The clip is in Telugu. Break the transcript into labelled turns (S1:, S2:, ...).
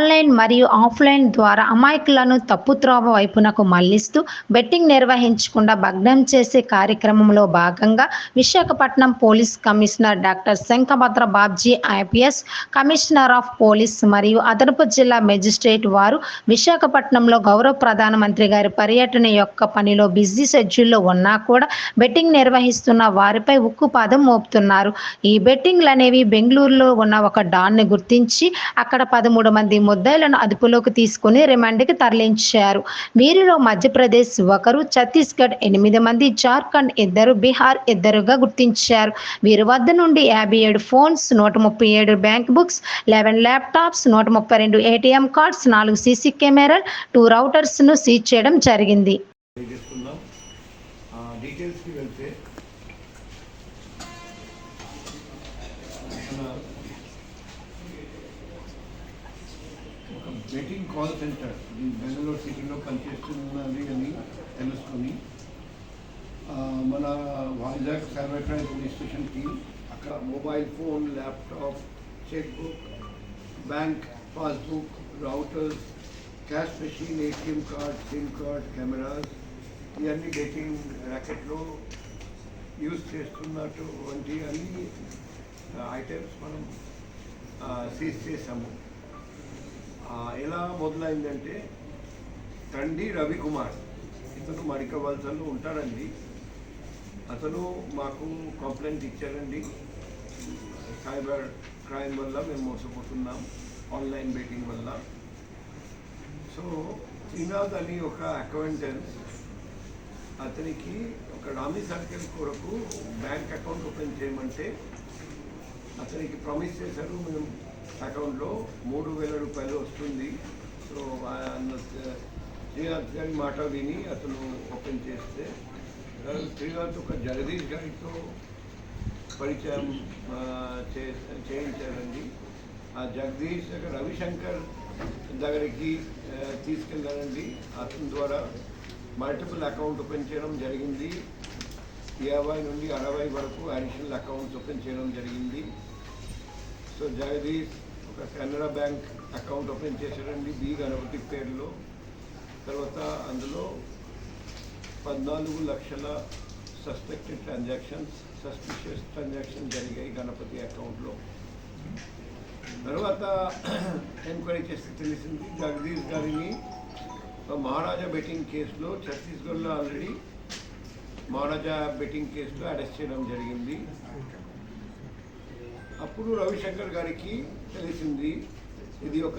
S1: ఆన్లైన్ మరియు ఆఫ్లైన్ ద్వారా అమాయకులను తప్పుత్రోవ వైపునకు మళ్ళిస్తూ బెట్టింగ్ నిర్వహించకుండా భగ్నం చేసే కార్యక్రమంలో భాగంగా Visakhapatnam police commissioner doctor Shankhabrata Bagchi IPS commissioner of police మరియు అదనపు జిల్లా మెజిస్ట్రేట్ వారు విశాఖపట్నంలో గౌరవ ప్రధానమంత్రి గారి పర్యటన యొక్క పనిలో బిజీ షెడ్యూల్లో ఉన్నా కూడా బెట్టింగ్ నిర్వహిస్తున్న వారిపై ఉక్కుపాదం మోపుతున్నారు. ఈ బెట్టింగ్లు అనేవి బెంగళూరులో ఉన్న ఒక డాన్ని గుర్తించి అక్కడ పదమూడు మంది ముద్దాయిలను అదుపులోకి తీసుకుని రిమాండ్కి తరలించారు. వీరిలో మధ్యప్రదేశ్ ఒకరు ఛత్తీస్గఢ్ ఎనిమిది మంది జార్ఖండ్ ఇద్దరు బీహార్ ఇద్దరుగా గుర్తించారు. వీరి వద్ద నుండి యాభై ఏడు ఫోన్స్ నూట ముప్పై ఏడు బ్యాంక్ బుక్స్ లెవెన్ ల్యాప్టాప్స్ నూట ముప్పై రెండు ఏటీఎం కార్డ్స్ నాలుగు సీసీ కెమెరాలు టూ రౌటర్స్ను సీజ్ చేయడం జరిగింది.
S2: డీటెయిల్స్కి వెళ్తే మన ఒక బెట్టింగ్ కాల్ సెంటర్ బెంగళూరు సిటీలో పనిచేస్తున్నది అని తెలుసుకొని మన వైజాగ్ సైబర్ క్రైమ్ పోలీస్ స్టేషన్కి అక్కడ mobile phone laptop cheque book bank passbook routers cash machine ATM card SIM card cameras ఇవన్నీ డేటింగ్ ర్యాకెట్లో యూజ్ చేస్తున్నటువంటి అన్ని ఐటమ్స్ మనం సీజ్ చేసాము ఎలా మొదలైందంటే తండ్రి రవికుమార్. ఇతను మడిక వలసలో ఉంటాడండి. అతను మాకు కంప్లైంట్ ఇచ్చారండి సైబర్ క్రైమ్ వల్ల మేము మోసపోతున్నాం ఆన్లైన్ బెట్టింగ్ వల్ల. సో శ్రీనాథ్ అని ఒక అకౌంటెంట్. అతనికి ఒక రామి సర్కిల్ కొరకు బ్యాంక్ అకౌంట్ ఓపెన్ చేయమంటే అతనికి ప్రామిస్ చేశారు మేము అకౌంట్లో మూడు వేల రూపాయలు వస్తుంది. సో శ్రీనాథ్ గారి మాట విని అతను ఓపెన్ చేస్తే శ్రీనాథ్ ఒక జగదీష్ గారితో పరిచయం చే- చేయించారండి. ఆ జగదీష్ రవిశంకర్ దగ్గరికి తీసుకెళ్ళారండి అతని ద్వారా మల్టిపుల్ అకౌంట్ ఓపెన్ చేయడం జరిగింది. యాభై నుండి అరవై వరకు అడిషనల్ అకౌంట్స్ ఓపెన్ చేయడం జరిగింది. సో జగదీష్ ఒక కెనరా బ్యాంక్ అకౌంట్ ఓపెన్ చేశారండి బి గణపతి పేరులో. తర్వాత అందులో పద్నాలుగు లక్షల సస్పెక్టెడ్ ట్రాన్సాక్షన్స్ సస్పిషియస్ ట్రాన్సాక్షన్ జరిగాయి గణపతి అకౌంట్లో. తర్వాత ఎంక్వైరీ చేస్తే తెలిసింది జగదీష్ గారిని మహారాజా బెట్టింగ్ కేసులో ఛత్తీస్గఢ్లో ఆల్రెడీ మహారాజా బెట్టింగ్ కేసులో అరెస్ట్ చేయడం జరిగింది. అప్పుడు రవిశంకర్ గారికి తెలిసింది ఇది ఒక